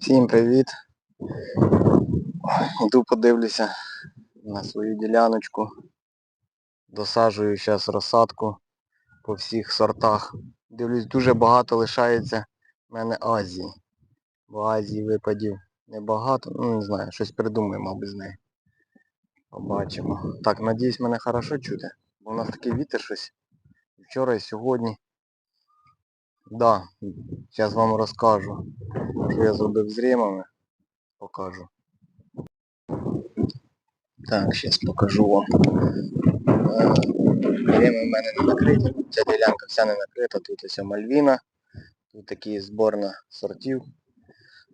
Всім привіт! Йду подивлюся на свою діляночку. Досаджую зараз розсадку по всіх сортах. Дивлюсь, дуже багато лишається в мене Азії. Бо Азії випадів небагато. Ну не знаю, щось придумаю, мабуть, з нею. Побачимо. Так, надіюсь, мене хорошо чути. Бо у нас такий вітер щось. Вчора і сьогодні. Да, зараз вам розкажу, що я зробив з ремами. Покажу. Так, зараз покажу вам. Е, Реми в мене не накриті. Ця ділянка вся не накрита. Тут ось мальвіна, тут такі зборна сортів,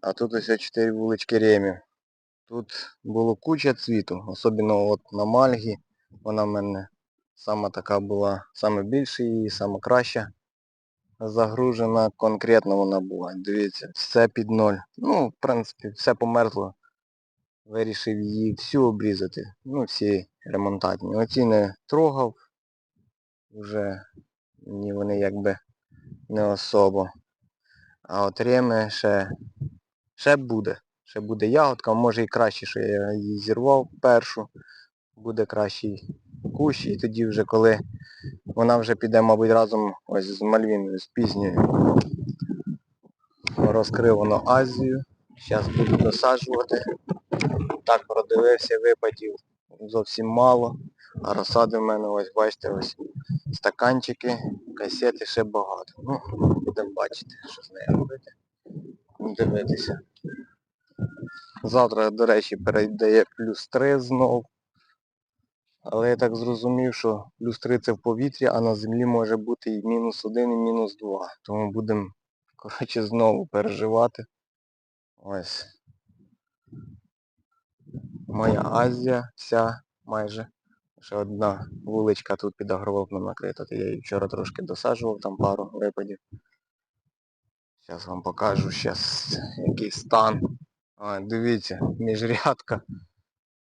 а тут ось 4 вулички ремів. Тут було куча цвіту, особливо от на мальгі. Вона в мене сама така була, саме і сама загружена конкретно вона була. Дивіться, все під ноль. Ну, в принципі, все померзло. Вирішив її всю обрізати. Ну, всі ремонтатні. Оці не трогав. Вже мені вони якби не особо. А от реми ще, ще буде. Ще буде ягодка, може і краще, що я її зірвав першу. Буде кращий кущ, і тоді вже коли вона вже піде, мабуть, разом ось з Мальвіною, з пізньою. Розкрив воно Азію. Зараз буду досаджувати. Так продивився, випадів зовсім мало. А розсади в мене ось, бачите, ось стаканчики, касети ще багато. Ну, будемо бачити, що з нею робити. Дивитися. Завтра, до речі, перейде плюс 3 знов. Але я так зрозумів, що плюс 3 це в повітрі, а на землі може бути і мінус 1, і мінус 2. Тому будемо, коротше, знову переживати. Ось. Моя Азія вся майже. Ще одна вуличка тут під агроволокном накрита. Я її вчора трошки досаджував, там пару випадів. Зараз вам покажу щас який стан. А, дивіться, міжрядка.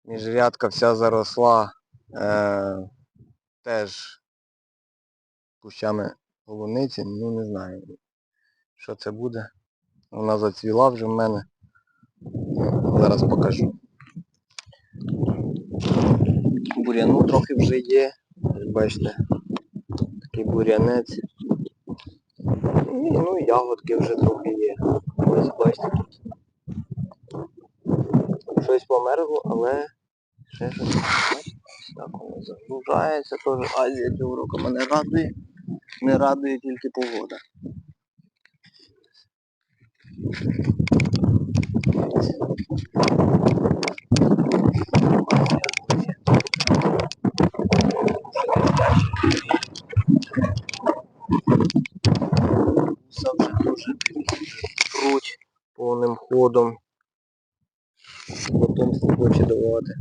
Міжрядка вся заросла е, теж кущами полуниці, ну не знаю, що це буде. Вона зацвіла вже в мене. Зараз покажу. Буряну трохи вже є. Бачите, такий бурянець. Ну і ягодки вже трохи є. Ось бачите тут. Щось померзло, але ще щось. Так воно загружається. Теж Азія цього року мене радує. Не радує тільки погода. Вже дуже пруть повним ходом. Потомство хоче давати.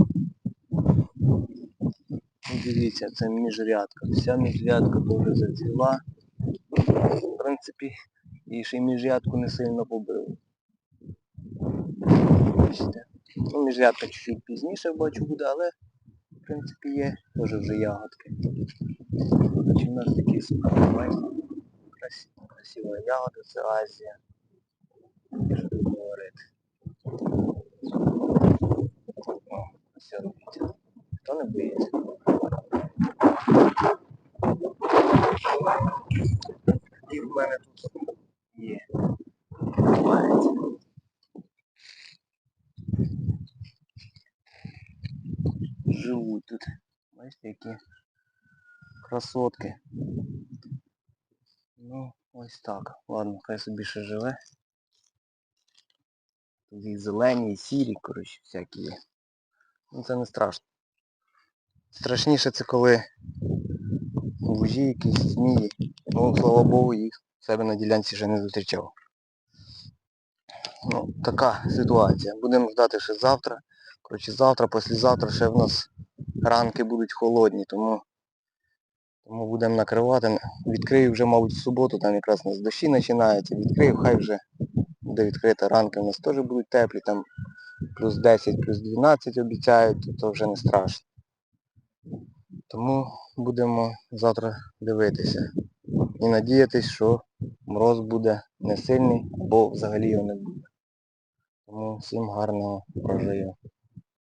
Дивіться, це міжрядка. Вся міжрядка теж зацвіла. В принципі, і ще й міжрядку не сильно побив. Бачите. Ну, міжрядка чуть-чуть пізніше бачу буде, але в принципі є теж вже ягодки. Значить, у нас такі сухарі. Красива, красива ягода, це Азія. Що тут говорити. Все робиться. Хто не боїться? І в мене тут є. Мається. Живуть тут. Бачите, які красотки. Ну, ось так. Ладно, хай собі ще живе. Тут і зелені, і сірі, коротше, всякі є. Ну це не страшно. Страшніше це коли вужі якісь змії. Ну, слава Богу, їх в себе на ділянці ще не зустрічав. Ну, така ситуація. Будемо ждати ще завтра. Коротше, завтра, післязавтра ще в нас ранки будуть холодні, тому, тому будемо накривати. Відкрию вже, мабуть, в суботу, там якраз у нас дощі починаються. Відкрию, хай вже буде відкрита ранки. У нас теж будуть теплі, там плюс 10, плюс 12 обіцяють, то, вже не страшно. Тому будемо завтра дивитися. І надіятись, що мороз буде не сильний, або взагалі його не буде. Тому всім гарного врожаю.